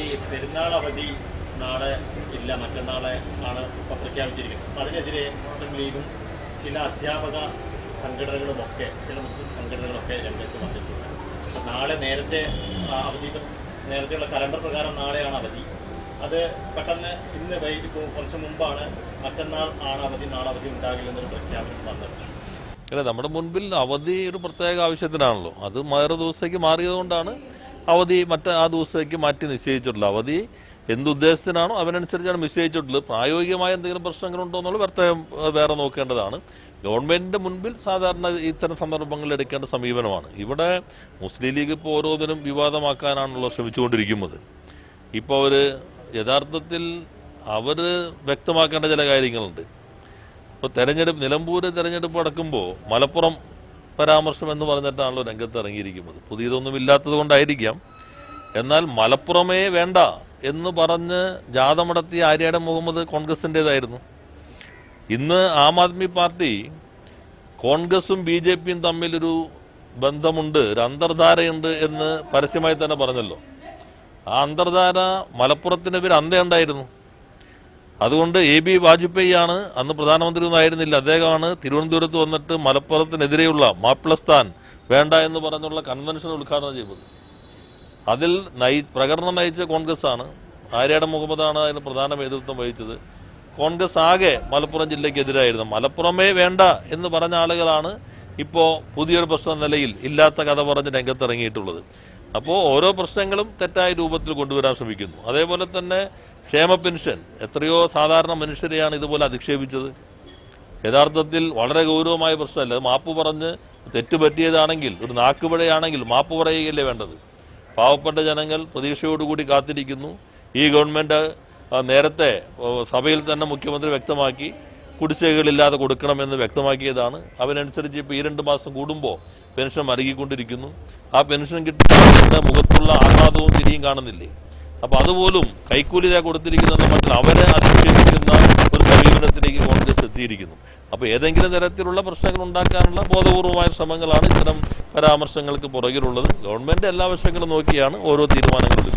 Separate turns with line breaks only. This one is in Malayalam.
ഈ പെരുന്നാൾ അവധി നാളെ ഇല്ല മറ്റന്നാളെ ആണ് ഇപ്പൊ പ്രഖ്യാപിച്ചിരിക്കുന്നത് അതിനെതിരെ മുസ്ലിം ലീഗും ചില അധ്യാപക സംഘടനകളുമൊക്കെ ചില മുസ്ലിം സംഘടനകളൊക്കെ രംഗത്ത് വന്നിട്ടുണ്ട്. നാളെ നേരത്തെ അവധി നേരത്തെയുള്ള കലണ്ടർ പ്രകാരം നാളെയാണ് അവധി. അത് പെട്ടെന്ന് ഇന്ന് വൈകിട്ട് കുറച്ച് മുമ്പാണ് മറ്റന്നാൾ ആണ് അവധി നാളെ അവധി ഉണ്ടാകില്ലെന്നൊരു പ്രഖ്യാപനം വന്നത്.
അല്ല നമ്മുടെ മുൻപിൽ അവധി ഒരു പ്രത്യേക ആവശ്യത്തിനാണല്ലോ. അത് വേറെ ദിവസത്തേക്ക് മാറിയതുകൊണ്ടാണ് അവധി മറ്റ ആ ദിവസത്തേക്ക് മാറ്റി നിശ്ചയിച്ചിട്ടുള്ളത് അവധി എന്തുദ്ദേശത്തിനാണോ അതിനനുസരിച്ചാണ് നിശ്ചയിച്ചിട്ടുള്ളത്. പ്രായോഗികമായ എന്തെങ്കിലും പ്രശ്നങ്ങളുണ്ടോ എന്നുള്ള പ്രത്യേകം വേറെ നോക്കേണ്ടതാണ്. ഗവൺമെന്റിന്റെ മുൻപിൽ സാധാരണ ഇത്തരം സന്ദർഭങ്ങളിൽ എടുക്കേണ്ട സമീപനമാണ്. ഇവിടെ മുസ്ലിം ലീഗ് ഇപ്പോൾ ഓരോന്നിനും വിവാദമാക്കാനാണല്ലോ ശ്രമിച്ചുകൊണ്ടിരിക്കുന്നത്. ഇപ്പോൾ അവർ യഥാർത്ഥത്തിൽ അവർ വ്യക്തമാക്കേണ്ട ചില കാര്യങ്ങളുണ്ട്. ഇപ്പോൾ തെരഞ്ഞെടുപ്പ് നിലമ്പൂർ തെരഞ്ഞെടുപ്പ് അടക്കുമ്പോൾ മലപ്പുറം പരാമർശം എന്ന് പറഞ്ഞിട്ടാണല്ലോ രംഗത്ത് ഇറങ്ങിയിരിക്കുന്നത്. പുതിയതൊന്നും ഇല്ലാത്തത് കൊണ്ടായിരിക്കാം. എന്നാൽ മലപ്പുറമേ വേണ്ട എന്ന് പറഞ്ഞ് ജാഥ നടത്തിയ ആര്യാടൻ മുഹമ്മദ് കോൺഗ്രസിന്റെതായിരുന്നു ഇന്ന് ആം ആദ്മി പാർട്ടി കോൺഗ്രസും ബി ജെ പിയും തമ്മിലൊരു ബന്ധമുണ്ട് ഒരു അന്തർധാരയുണ്ട് എന്ന് പരസ്യമായി തന്നെ പറഞ്ഞല്ലോ. ആ അന്തർധാര മലപ്പുറത്തിനെതിരെ അന്തയുണ്ടായിരുന്നു അതുകൊണ്ട് എ ബി വാജ്പേയി ആണ് അന്ന് പ്രധാനമന്ത്രി ഒന്നും ആയിരുന്നില്ല അദ്ദേഹമാണ് തിരുവനന്തപുരത്ത് വന്നിട്ട് മലപ്പുറത്തിനെതിരെയുള്ള മാപ്പിളസ്ഥാൻ വേണ്ട എന്ന് പറഞ്ഞുള്ള കൺവെൻഷൻ ഉദ്ഘാടനം ചെയ്തത്. അതിൽ നയി പ്രകടനം നയിച്ച കോൺഗ്രസ് ആണ് ആര്യാടൻ മുഹമ്മദാണ് അതിന് പ്രധാന നേതൃത്വം വഹിച്ചത്. കോൺഗ്രസ് ആകെ മലപ്പുറം ജില്ലയ്ക്ക് എതിരായിരുന്നു മലപ്പുറമേ വേണ്ട എന്ന് പറഞ്ഞ ആളുകളാണ് ഇപ്പോൾ പുതിയൊരു പ്രശ്ന നിലയിൽ ഇല്ലാത്ത കഥ പറഞ്ഞ് രംഗത്തിറങ്ങിയിട്ടുള്ളത്. അപ്പോൾ ഓരോ പ്രശ്നങ്ങളും തെറ്റായ രൂപത്തിൽ കൊണ്ടുവരാൻ ശ്രമിക്കുന്നു. അതേപോലെ തന്നെ ക്ഷേമ പെൻഷൻ. എത്രയോ സാധാരണ മനുഷ്യരെയാണ് ഇതുപോലെ അധിക്ഷേപിച്ചത്. യഥാർത്ഥത്തിൽ വളരെ ഗൗരവമായ പ്രശ്നമല്ല. മാപ്പ് പറഞ്ഞ് തെറ്റ് പറ്റിയതാണെങ്കിൽ ഒരു നാക്കുപഴയാണെങ്കിൽ മാപ്പ് പറയുകയല്ലേ വേണ്ടത്. പാവപ്പെട്ട ജനങ്ങൾ പ്രതീക്ഷയോടുകൂടി കാത്തിരിക്കുന്നു. ഈ ഗവൺമെന്റ് നേരത്തെ സഭയിൽ തന്നെ മുഖ്യമന്ത്രി വ്യക്തമാക്കി കുടിശ്ശേകളില്ലാതെ കൊടുക്കണമെന്ന് വ്യക്തമാക്കിയതാണ്. അതിനനുസരിച്ച് ഇപ്പോൾ ഈ രണ്ട് മാസം കൂടുമ്പോൾ പെൻഷൻ മരുകിക്കൊണ്ടിരിക്കുന്നു. ആ പെൻഷൻ കിട്ടുന്ന മുഖത്തുള്ള ആഹ്ലാദവും തിരിയും കാണുന്നില്ലേ? അപ്പൊ അതുപോലും കൈക്കൂലി ഇതാ കൊടുത്തിരിക്കുന്ന മട്ടിൽ അവരെ അധിക്ഷേപിക്കുന്ന ഒരു സമീപനത്തിലേക്ക് കോൺഗ്രസ് എത്തിയിരിക്കുന്നു. അപ്പൊ ഏതെങ്കിലും തരത്തിലുള്ള പ്രശ്നങ്ങൾ ഉണ്ടാക്കാനുള്ള ബോധപൂർവമായ ശ്രമങ്ങളാണ് ഇത്തരം പരാമർശങ്ങൾക്ക് പുറകിലുള്ളത്. ഗവൺമെന്റ് എല്ലാ വശങ്ങളും നോക്കിയാണ് ഓരോ തീരുമാനങ്ങളും